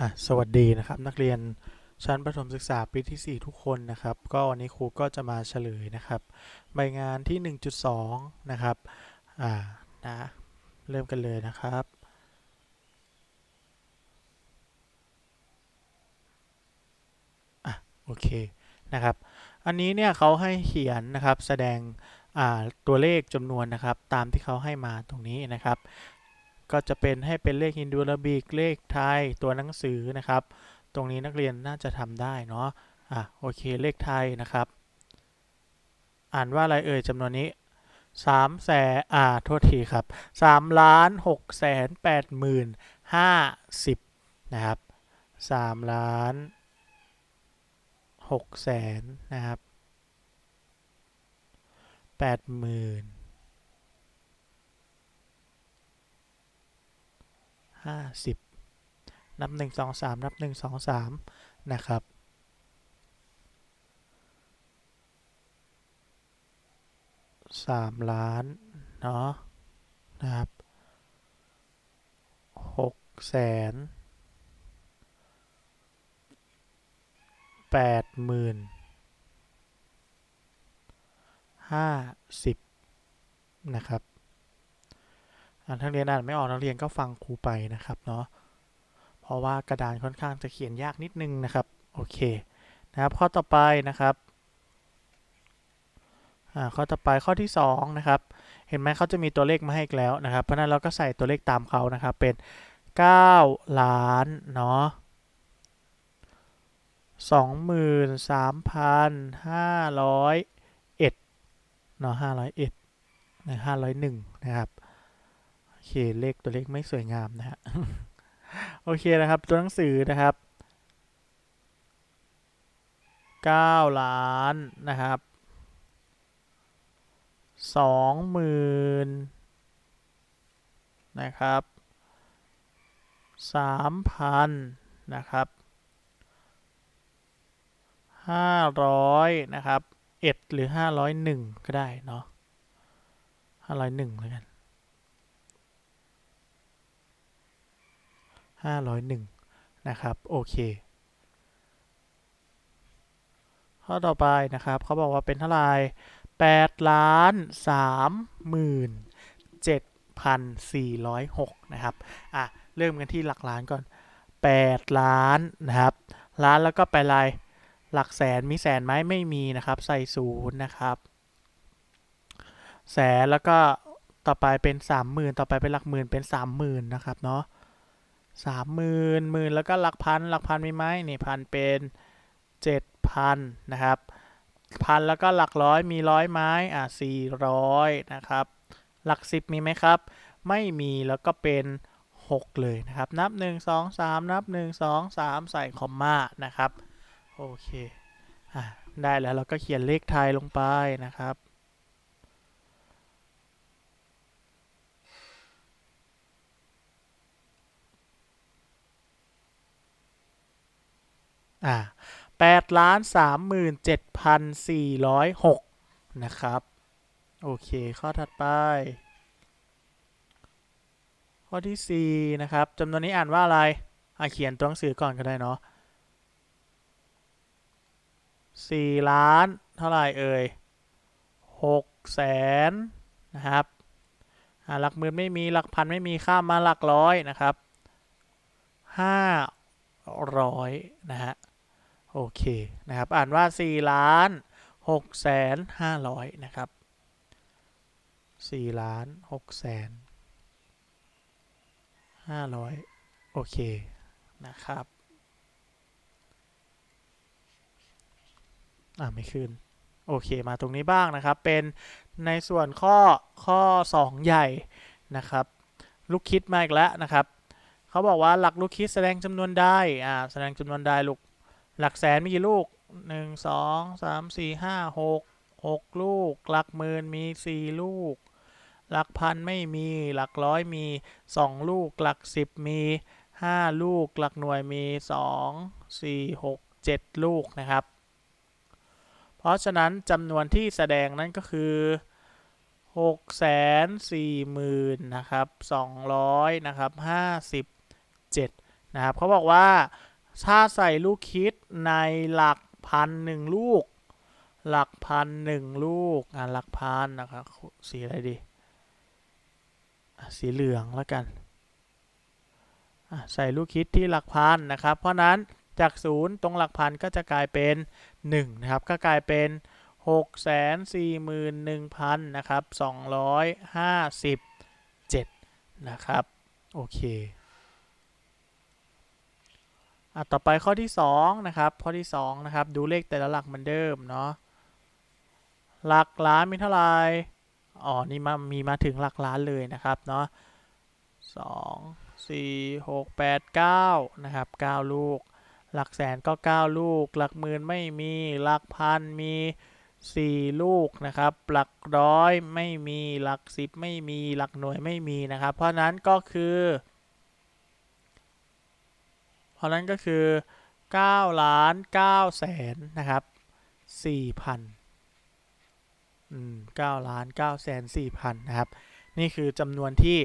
อะสวัสดีนะครับนักเรียนชั้นประถมศึกษาปีที่ 4 ทุกคนนะครับ ก็วันนี้ครูก็จะมาเฉลยนะครับใบงานที่ 1.2 นะครับอ่านะเริ่มกันเลยนะครับ อะโอเคนะครับ อันนี้เนี่ยเขาให้เขียนนะครับแสดงอ่าตัวเลขจำนวนนะครับ ตามที่เขาให้มาตรงนี้นะครับ ก็จะเป็นให้เป็นเลขฮินดูอาราบิกเลขไทยตัวหนังสือนะครับ ตรงนี้นักเรียนน่าจะทำได้เนาะอะโอเคเลขไทยนะครับ อ่านว่าอะไรเอ่ยจำนวนนี้สามแสนอ่าโทษทีครับสามล้านหกแสนแปดหมื่นห้าสิบนะครับสามล้านหกแสนนะครับแปดหมื่น ห้าสิบนับหนึ่งสองสามนับหนึ่งสองสามนะครับ สามล้าน เนาะนะครับหกแสนแปดหมื่นห้าสิบนะครับ อ่านักเรียนอ่านไม่ออกนักเรียนก็ฟังครูไปนะครับเนาะเพราะว่ากระดานค่อนข้างจะเขียนยากนิดนึงนะครับโอเคนะครับข้อต่อไปนะครับข้อต่อไปข้อที่2นะครับเห็นไหมเขาจะมีตัวเลขมาให้อีกแล้วนะครับ เพราะฉะนั้นเราก็ใส่ตัวเลขตามเขานะครับเป็น 9 ล้านเนาะสองหมื่นสามพันห้าร้อยเอ็ดเนาะห้าร้อยเอ็ดห้าร้อยหนึ่งนะครับ โอเคเลขตัวเลขไม่สวยงามนะฮะโอเคนะครับ ตัวหนังสือนะครับ9ล้านนะครับ20,000นะครับ3,000นะครับ500นะครับ1หรือ 501 ก็ได้เนาะ501แล้วกัน 501 นะครับ โอเค ข้อต่อไปนะครับเขาบอกว่าเป็นเท่าไหร่8ล้าน3 หมื่น7,406 นะครับ อะ เริ่มกันที่หลักล้านก่อน 8 ล้านนะครับ ล้านแล้วก็ไปลายหลักแสนมีแสนไหมไม่มีนะครับ ใส่ศูนย์นะครับ แสนแล้วก็ต่อไปเป็น 30,000 ต่อไปเป็นหลักหมื่นเป็น 30,000 นะครับเนาะ สามหมื่นหมื่นแล้วก็หลักพันหลักพันมีไหมนี่พันเป็นเจ็ดพันนะครับพันแล้วก็หลักร้อยมีร้อยไม้อะสี่ร้อยนะครับ หลักสิบมีไหมครับ ไม่มีแล้วก็เป็นหกเลยนะครับ นับหนึ่งสองสามนับหนึ่งสองสามใส่คอมมานะครับ โอเคอะได้แล้วเราก็เขียนเลขไทยลงไปนะครับ อ่าแปดล้านสามหมื่นเจ็ดพันสี่ร้อยหกนะครับ โอเค ข้อถัดไป ข้อที่สี่นะครับจำนวนนี้อ่านว่าอะไรอ่าเขียนตัวหนังสือก่อนก็ได้เนาะสี่ล้านเท่าไหร่เอ่ยหกแสนนะครับอาหลักหมื่นไม่มีหลักพันไม่มีข้ามมาหลักร้อยนะครับห้าร้อยนะฮะ โอเคนะครับ อ่านว่า 4 ล้าน6แสน500 นะครับ 4 ล้าน6แสน500 โอเค นะครับ อ่าไม่ขึ้น โอเค มาตรงนี้บ้างนะครับ เป็นในส่วนข้อข้อ 2 ใหญ่นะครับ ลูกคิดมาอีกแล้วนะครับ เขาบอกว่าหลักลูกคิดแสดงจำนวนได้ อ่า แสดงจำนวนได้ลูก หลักแสนมีกี่ลูกหนึ่งสองสามสี่ห้าหกหกลูก หลักหมื่นมีสี่ลูก หลักพันไม่มีหลักร้อยมีสองลูก หลักสิบมีห้าลูก หลักหน่วยมีสองสี่หกเจ็ดลูกนะครับ เพราะฉะนั้นจำนวนที่แสดงนั้นก็คือหกแสนสี่หมื่นนะครับสองร้อยนะครับห้าสิบเจ็ดนะครับเขาบอกว่า ถ้าใส่ลูกคิดในหลักพันหนึ่งลูก หลักพันหนึ่งลูกอะหลักพันนะครับสีอะไรดี สีเหลืองแล้วกันใส่ลูกคิดที่หลักพันนะครับ เพราะนั้นจากศูนย์ตรงหลักพันก็จะกลายเป็น1นะครับ ก็กลายเป็น 6 4 1 0 0 0นะครับ257 นะครับ โอเค อะต่อไปข้อที่2นะครับข้อที่2นะครับดูเลขแต่ละหลักเหมือนเดิมเนาะหลักล้านมีเท่าไหร่อ๋อนี่มามีมาถึงหลักล้านเลยนะครับเนาะ2 4 6 8 9นะครับ9ลูก หลักแสนก็9ลูก หลักหมื่นไม่มีหลักพันมี4ลูกนะครับ หลักร้อยไม่มีหลักสิบไม่มีหลักหน่วยไม่มีนะครับ เพราะนั้นก็คือ เพราะนั้นก็คือ9ล้าน9แสนนะครับ4,000อืม9ล้าน9แสน4,000นะครับ นี่คือจำนวนที่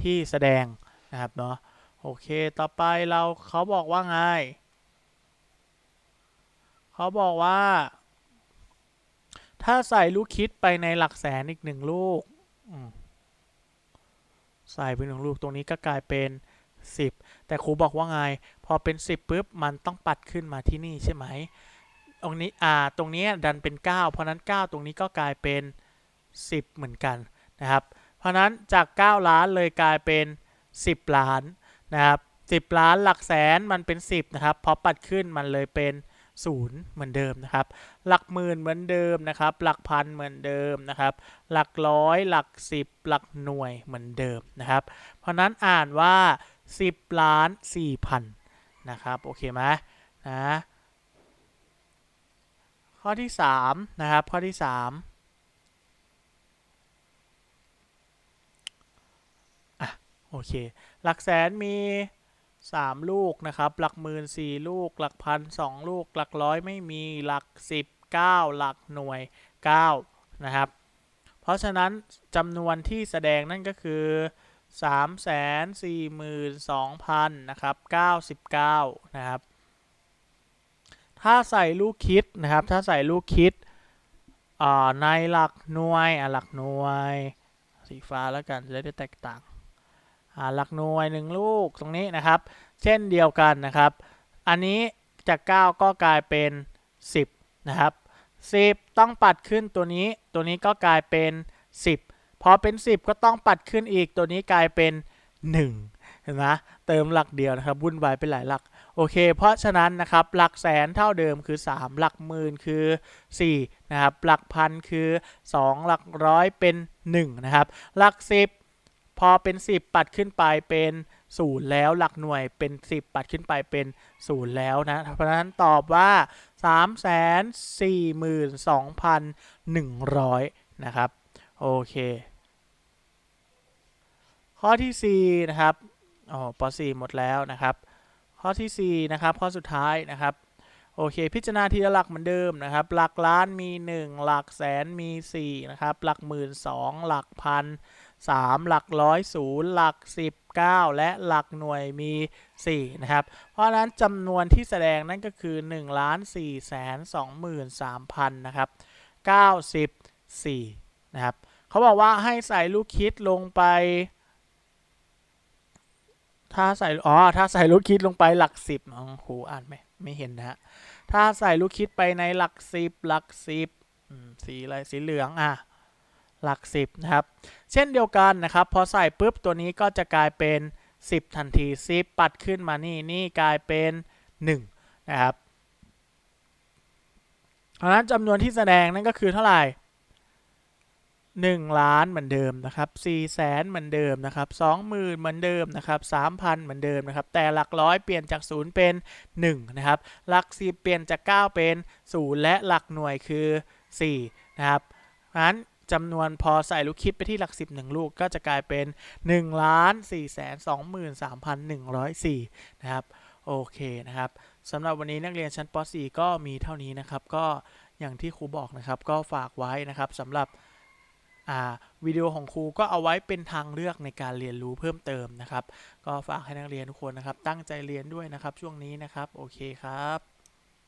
ที่แสดงนะครับเนาะโอเค ต่อไปเราเขาบอกว่าไง เขาบอกว่า ถ้าใส่ลูกคิดไปในหลักแสนอีกหนึ่งลูก ใส่ไปหนึ่งลูกตรงนี้ก็กลายเป็น 10 แต่ครูบอกว่าไง พอเป็น 10ปุ๊บมันต้องปัดขึ้นมาที่นี่ใช่ไหมตรงนี้อ่าตรงนี้ดันเป็น 9 เพราะนั้น 9 ตรงนี้ก็กลายเป็น 10 เหมือนกันนะครับ เพราะนั้นจาก 9 ล้านเลยกลายเป็น 10 ล้านนะครับ10 ล้านหลักแสนมันเป็น 10นะครับพอปัดขึ้นมันเลยเป็น0เหมือนเดิมนะครับ หลักหมื่นเหมือนเดิมนะครับ หลักพันเหมือนเดิมนะครับ หลักร้อย หลัก 10 หลักหน่วยเหมือนเดิมนะครับ เพราะนั้นอ่านว่า 10 ล้าน4พันนะครับ โอเคไหมนะ ข้อที่ 3 นะครับ ข้อที่ 3โอเค หลักแสนมี 3 ลูกนะครับ หลักหมื่นสี่ลูก หลักพันสองลูก หลักร้อยไม่มี หลักสิบเก้าหลักหน่วย 9 นะครับ เพราะฉะนั้นจำนวนที่แสดงนั่นก็คือ 3 4 2 0 0 0นะครับ99นะครับ ถ้าใส่ลูกคิดนะครับ ถ้าใส่ลูกคิดอ่าในหลักหน่วยอะหลักหน่วยสีฟ้าแล้วกันจะได้แตกต่างอ่าหลักหน่วยหนึ่งลูกตรงนี้นะครับ เช่นเดียวกันนะครับ อันนี้จาก 9 ก็กลายเป็น 10 นะครับ 10 ต้องปัดขึ้นตัวนี้ตัวนี้ก็กลายเป็น 10 อเป็น 10 ก็ต้องปัดขึ้นอีกตัวนี้กลายเป็น 1 เห็นไหมเติมหลักเดียวนะครับวุ่นวายเป็นหลายหลักโอเค เพราะฉะนั้นนะครับหลักแสนเท่าเดิมคือ 3 หลักหมื่นคือ4นะครับหลักพันคือ 2 หลักร้อยเป็น1นะครับหลัก 10 พอเป็น 10 ปัดขึ้นไปเป็น0แล้วหลักหน่วยเป็น 10 ปัดขึ้นไปเป็น0แล้วนะ เพราะฉะนั้นตอบว่า 342,100 นะครับ โอเค ข้อที่4นะครับอ๋อป .4 หมดแล้วนะครับ ข้อที่4นะครับ ข้อสุดท้ายนะครับ โอเค พิจารณาทีละหลักเหมือนเดิมนะครับ หลักล้านมี 1 หลักแสนมี 4 นะครับ หลักหมื่น2หลักพัน3หลักร้อยศูนย์หลัก 10 9 และหลักหน่วยมี 4 นะครับ เพราะฉะนั้นจำนวนที่แสดงนั่นก็คือ1ล้าน4แสน23,000 นะครับ 94 นะครับ เขาบอกว่าให้ใส่ลูกคิดลงไป ถ้าใส่อ๋อถ้าใส่ลูกคิดลงไปหลักสิบอ๋อครูอ่านไหมไม่เห็นนะฮะถ้าใส่ลูกคิดไปในหลักสิบหลักสิบสีอะไรสีเหลืองอะหลักสิบนะครับ เช่นเดียวกันนะครับพอใส่ปุ๊บตัวนี้ก็จะกลายเป็น 10 ทันที10ปัดขึ้นมานี่นี่กลายเป็น1นะครับเพราะนั้นจำนวนที่แสดงนั่นก็คือเท่าไหร่ 1 ล้านเหมือนเดิมนะครับ4แสนเหมือนเดิมนะครับ20,000เหมือนเดิมนะครับ3,000 เหมือนเดิมนะครับแต่หลักร้อยเปลี่ยนจาก 0 เป็น 1 นะครับ หลัก10เปลี่ยนจาก 9 เป็น 0 และหลักหน่วยคือ 4 นะครับเพราะนั้นจำนวนพอใส่ลูกคิดไปที่หลัก 10 1 ลูกก็จะกลายเป็น1ล้าน4แสน23,104 นะครับโอเคนะครับสำหรับวันนี้นักเรียนชั้นป .4 ก็มีเท่านี้นะครับ ก็อย่างที่ครูบอกนะครับก็ฝากไว้นะครับสำหรับ วิดีโอของครูก็เอาไว้เป็นทางเลือกในการเรียนรู้เพิ่มเติมนะครับ ก็ฝากให้นักเรียนทุกคนนะครับ ตั้งใจเรียนด้วยนะครับช่วงนี้นะครับ โอเคครับ